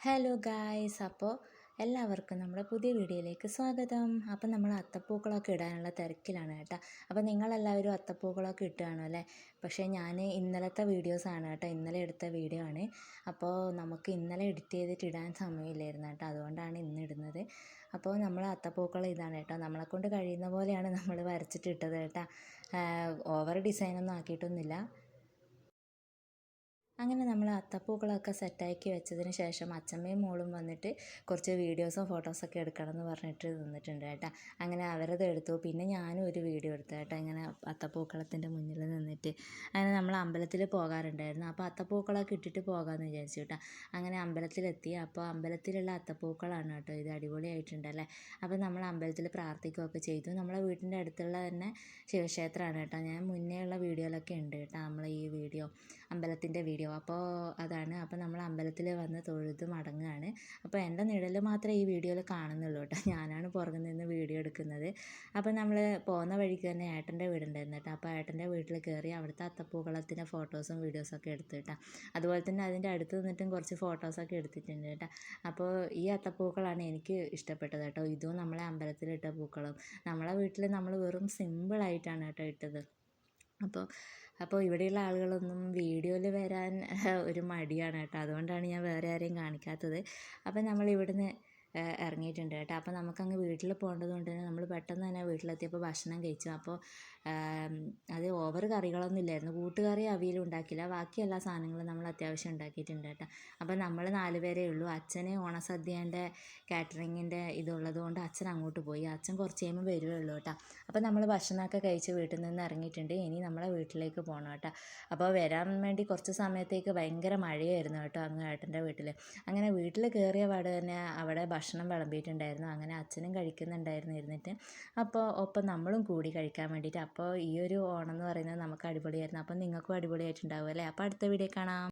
Hello guys അപ്പോൾ എല്ലാവർക്കും നമ്മുടെ പുതിയ വീഡിയോയിലേക്ക് സ്വാഗതം. അപ്പം നമ്മൾ അത്തപ്പൂക്കളൊക്കെ ഇടാനുള്ള തിരക്കിലാണ് കേട്ടോ. അപ്പോൾ നിങ്ങളെല്ലാവരും അത്തപ്പൂക്കളൊക്കെ ഇട്ടുകയാണോ അല്ലേ? പക്ഷേ ഞാൻ ഇന്നലത്തെ വീഡിയോസാണ് കേട്ടോ. ഇന്നലെ എടുത്ത വീഡിയോ ആണ്. അപ്പോൾ നമുക്ക് ഇന്നലെ എഡിറ്റ് ചെയ്തിട്ട് ഇടാൻ സമയമില്ലായിരുന്നു കേട്ടോ. അതുകൊണ്ടാണ് ഇന്ന് ഇടുന്നത്. അപ്പോൾ നമ്മൾ അത്തപ്പൂക്കൾ ഇതാണ് കേട്ടോ. നമ്മളെക്കൊണ്ട് കഴിയുന്ന പോലെയാണ് നമ്മൾ വരച്ചിട്ട് ഇട്ടത് കേട്ടോ. ഓവർ ഡിസൈനൊന്നും ആക്കിയിട്ടൊന്നുമില്ല. അങ്ങനെ നമ്മൾ അത്തപ്പൂക്കളൊക്കെ സെറ്റാക്കി വെച്ചതിന് ശേഷം അച്ഛമ്മയും മോളും വന്നിട്ട് കുറച്ച് വീഡിയോസും ഫോട്ടോസൊക്കെ എടുക്കണം എന്ന് പറഞ്ഞിട്ട് നിന്നിട്ടുണ്ട് കേട്ടോ. അങ്ങനെ അവരത് എടുത്തു. പിന്നെ ഞാനും ഒരു വീഡിയോ എടുത്തു കേട്ടോ. ഇങ്ങനെ അത്തപ്പൂക്കളത്തിന്റെ മുന്നിൽ നിന്നിട്ട്. അങ്ങനെ നമ്മൾ അമ്പലത്തിൽ പോകാറുണ്ടായിരുന്നു. അപ്പോൾ അത്തപ്പൂക്കളൊക്കെ ഇട്ടിട്ട് പോകാമെന്ന് വിചാരിച്ചു കേട്ടോ. അങ്ങനെ അമ്പലത്തിലെത്തി. അപ്പോൾ അമ്പലത്തിലുള്ള അത്തപ്പൂക്കളാണ് കേട്ടോ. ഇത് അടിപൊളിയായിട്ടുണ്ടല്ലേ? അപ്പോൾ നമ്മൾ അമ്പലത്തിൽ പ്രാർത്ഥിക്കുകയൊക്കെ ചെയ്തു. നമ്മളെ വീട്ടിന്റെ അടുത്തുള്ള തന്നെ ശിവക്ഷേത്രമാണ് കേട്ടോ. ഞാൻ മുന്നേ ഉള്ള വീഡിയോയിലൊക്കെ ഉണ്ട് കേട്ടോ. നമ്മൾ ഈ വീഡിയോ അമ്പലത്തിന്റെ വീഡിയോ അപ്പോൾ അതാണ്. അപ്പോൾ നമ്മൾ അമ്പലത്തിൽ വന്ന് തൊഴുത് മടങ്ങുകയാണ് അപ്പോൾ എന്റെ നിഴൽ മാത്രമേ ഈ വീഡിയോയിൽ കാണുന്നുള്ളൂ കേട്ടോ. ഞാനാണ് പുറകിൽ നിന്ന് വീഡിയോ എടുക്കുന്നത്. അപ്പോൾ നമ്മൾ പോകുന്ന വഴിക്ക് തന്നെ ഏട്ടന്റെ വീടുണ്ടായിരുന്നു കേട്ടോ. അപ്പോൾ ഏട്ടന്റെ വീട്ടിൽ കയറി അവിടുത്തെ അത്തപ്പൂക്കളത്തിന്റെ ഫോട്ടോസും വീഡിയോസൊക്കെ എടുത്തു കേട്ടോ. അതുപോലെ തന്നെ അതിന്റെ അടുത്ത് നിന്നിട്ടും കുറച്ച് ഫോട്ടോസൊക്കെ എടുത്തിട്ടുണ്ട് കേട്ടോ. അപ്പോൾ ഈ അത്തപ്പൂക്കളാണ് എനിക്ക് ഇഷ്ടപ്പെട്ടത് കേട്ടോ. ഇതും നമ്മളെ അമ്പലത്തിലിട്ട പൂക്കളും. നമ്മളെ വീട്ടിൽ നമ്മൾ വെറും സിമ്പിളായിട്ടാണ് കേട്ടോ ഇട്ടത്. അപ്പോൾ അപ്പോൾ ഇവിടെയുള്ള ആളുകളൊന്നും വീഡിയോയിൽ വരാൻ ഒരു മടിയാണ് കേട്ടോ. അതുകൊണ്ടാണ് ഞാൻ വേറെ ആരെയും കാണിക്കാത്തത്. അപ്പോൾ നമ്മൾ ഇവിടുന്ന് ഇറങ്ങിയിട്ടുണ്ട് കേട്ടോ. അപ്പോൾ നമുക്കങ്ങ് വീട്ടിൽ പോകേണ്ടത് കൊണ്ട് തന്നെ നമ്മൾ പെട്ടെന്ന് തന്നെ വീട്ടിലെത്തിയപ്പോൾ ഭക്ഷണം കഴിച്ചു. അപ്പോൾ അത് ഓവർ കറികളൊന്നും ഇല്ലായിരുന്നു. കൂട്ടുകറി അവിയലും ഉണ്ടാക്കിയില്ല. ബാക്കി എല്ലാ സാധനങ്ങളും നമ്മൾ അത്യാവശ്യം ഉണ്ടാക്കിയിട്ടുണ്ട് കേട്ടോ. അപ്പോൾ നമ്മൾ നാല് പേരേ ഉള്ളൂ. അച്ഛന് ഓണസദ്യേന്റെ കാറ്ററിങ്ങിന്റെ ഇതുള്ളത് കൊണ്ട് അച്ഛൻ അങ്ങോട്ട് പോയി. അച്ഛൻ കുറച്ച് കഴിയുമ്പോൾ വരുവേ ഉള്ളൂ കേട്ടോ. അപ്പോൾ നമ്മൾ ഭക്ഷണമൊക്കെ കഴിച്ച് വീട്ടിൽ നിന്ന് ഇറങ്ങിയിട്ടുണ്ട്. ഇനി നമ്മളെ വീട്ടിലേക്ക് പോകണം കേട്ടോ. അപ്പോൾ വരാൻ വേണ്ടി കുറച്ച് സമയത്തേക്ക് ഭയങ്കര മഴയായിരുന്നു കേട്ടോ അങ്ങ് ഏട്ടന്റെ വീട്ടിൽ അങ്ങനെ വീട്ടിൽ കയറിയ പാട് തന്നെ അവിടെ ഭക്ഷണം വിളമ്പിയിട്ടുണ്ടായിരുന്നു. അങ്ങനെ അച്ഛനും കഴിക്കുന്നുണ്ടായിരുന്നു ഇരുന്നിട്ട്. അപ്പോൾ ഒപ്പം നമ്മളും കൂടി കഴിക്കാൻ വേണ്ടിയിട്ട്. അപ്പോൾ ഈ ഒരു ഓണം എന്ന് പറയുന്നത് നമുക്ക് അടിപൊളിയായിരുന്നു. അപ്പോൾ നിങ്ങൾക്കും അടിപൊളിയായിട്ടുണ്ടാവും അല്ലേ? അപ്പോൾ അടുത്ത വീഡിയോ കാണാം.